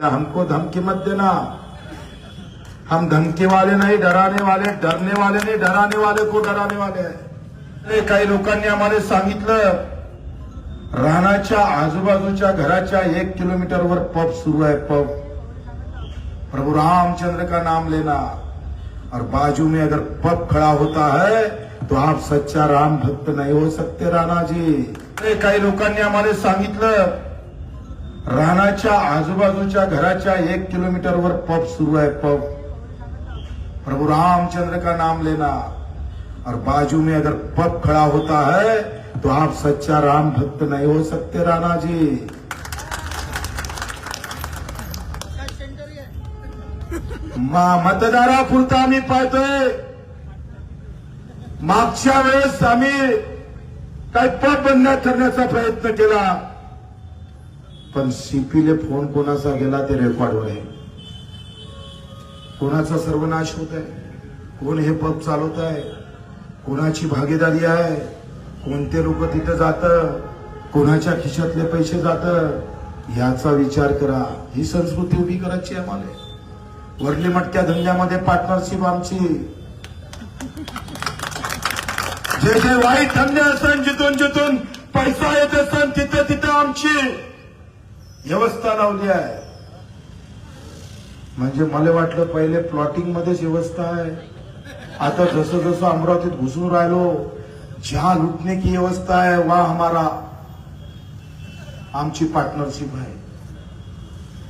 हमको धमकी मत देना। हम धमकी वाले नहीं डराने वाले डरने वाले नहीं डराने वाले को डराने वाले आहे काही लोकांनी आम्हाला सांगितलं राणाच्या आजूबाजूच्या घराच्या एक किलोमीटरवर पब सुरू आहे पब प्रभु रामचंद्र का नाम लेना। और बाजू में अगर पब खड़ा होता है तो आप सच्चा राम भक्त नहीं हो सकते राणा जी काही लोकांनी आम्हाला सांगितलं रानाच्या आजूबाजूच्या घराच्या एक किलोमीटरवर पब सुरू आहे पब प्रभु रामचंद्र का नाम लेना? और बाजू में अगर पब खड़ा होता है तो आप सच्चा राम भक्त नहीं हो सकते राणा जी। मा- मतदारापुरता आम्ही पाहतोय मागच्या वेळेस आम्ही काही पब बंद करण्याचा प्रयत्न केला. पण सीपीले फोन कोणाचा गेला ते रेकॉर्डवर आहे. कोणाचा सर्वनाश होत आहे? कोण हे पब चालवत आहे? कोणाची भागीदारी आहे? कोणते लोक तिथं जात? कोणाच्या खिशातले पैसे जात? याचा विचार करा. ही संस्कृती उभी करायची आहे आम्हाला. वरली मटक्या धंद्यामध्ये पार्टनरशिप आमची. जे जे वाईट धंदे असन जिथून जिथून पैसा येत असन तिथं तिथं आमची. व्यवस्था लावली आहे. म्हणजे मला वाटलं पहिले प्लॉटिंग मध्येच व्यवस्था आहे. आता जसं जसं अमरावतीत घुसून राहिलो जहा लुटने की व्यवस्था आहे वा हमारा. आमची पार्टनरशिप आहे.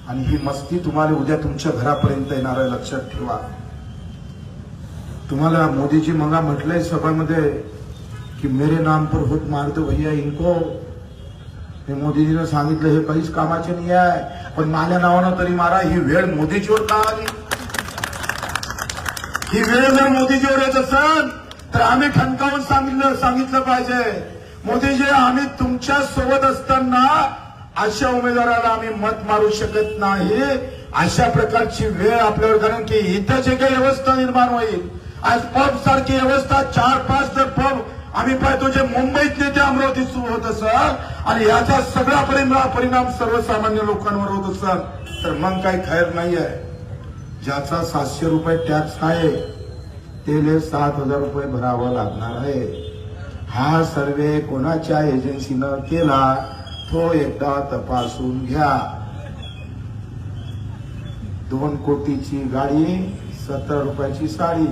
आणि ही मस्ती तुम्हाला उद्या तुमच्या घरापर्यंत येणार आहे लक्षात ठेवा. तुम्हाला मोदीजी मगा म्हटलंय सभामध्ये की मेरे नाम पर होत मारतो भैया इनको. हे मोदीजीनं सांगितलं हे काहीच कामाचे नाही आहे. पण माझ्या नावानं तरी मारा ही वेळ मोदीजीवर का आली? ही वेळ जर मोदीजीवर येत असेल तर आम्ही ठणकावून सांगितलं सांगितलं पाहिजे. मोदीजी आम्ही तुमच्यासोबत असताना अशा उमेदवाराला आम्ही मत मारू शकत नाही. अशा प्रकारची वेळ आपल्यावर कारण की इथं जे काही व्यवस्था निर्माण होईल आज पब सारखी व्यवस्था चार पाच जर पब आम्ही पाहतो जे मुंबईत ते अमरावतीत सुरू होत असत आणि याचा सगळा परिणाम परिणाम सर्वसामान्य लोकांवर होत असल तर मग काही खैर नाहीये. ज्याचा सातशे रुपये टॅक्स आहे त्याला सात हजार रुपये भरावा लागणार आहे. हा सर्वे कोणाच्या एजन्सीनं केला तो एकदा तपासून घ्या. दोन कोटीची गाडी सत्तर रुपयाची साडी.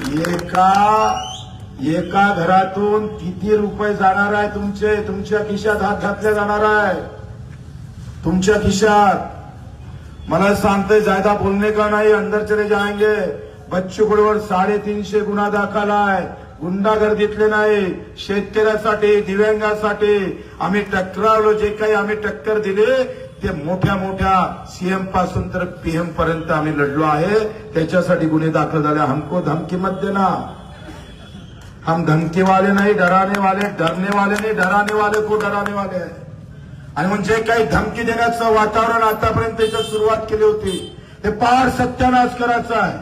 एका एका घरातून किती रुपये जाणार आहे तुमचे? तुमच्या खिशात हात घातले जाणार आहे. तुमच्या खिशात. मला सांगते जायदा बोलणे का नाही? अंदर चले जाएंगे बच्चू साडेतीनशे गुन्हा दाखल आहे. गुंडागर्दीतले नाही. शेतकऱ्यासाठी दिव्यांगासाठी. आम्ही टक्करावलो जे काही आम्ही टक्कर दिले ते मोठ्या मोठ्या सीएमपासून तर पीएम पर्यंत आम्ही लढलो आहे. त्याच्यासाठी गुन्हे दाखल झाले. हमको धमकी मत देना. हम धमकी वाले नाही डराने वाले डरने वाले नाही डराने वाले को डराने वाले आहे आणि म्हणजे काही धमकी देण्याचं वातावरण आतापर्यंत सुरुवात केली होती. ते पार सत्यानाश करायचं आहे.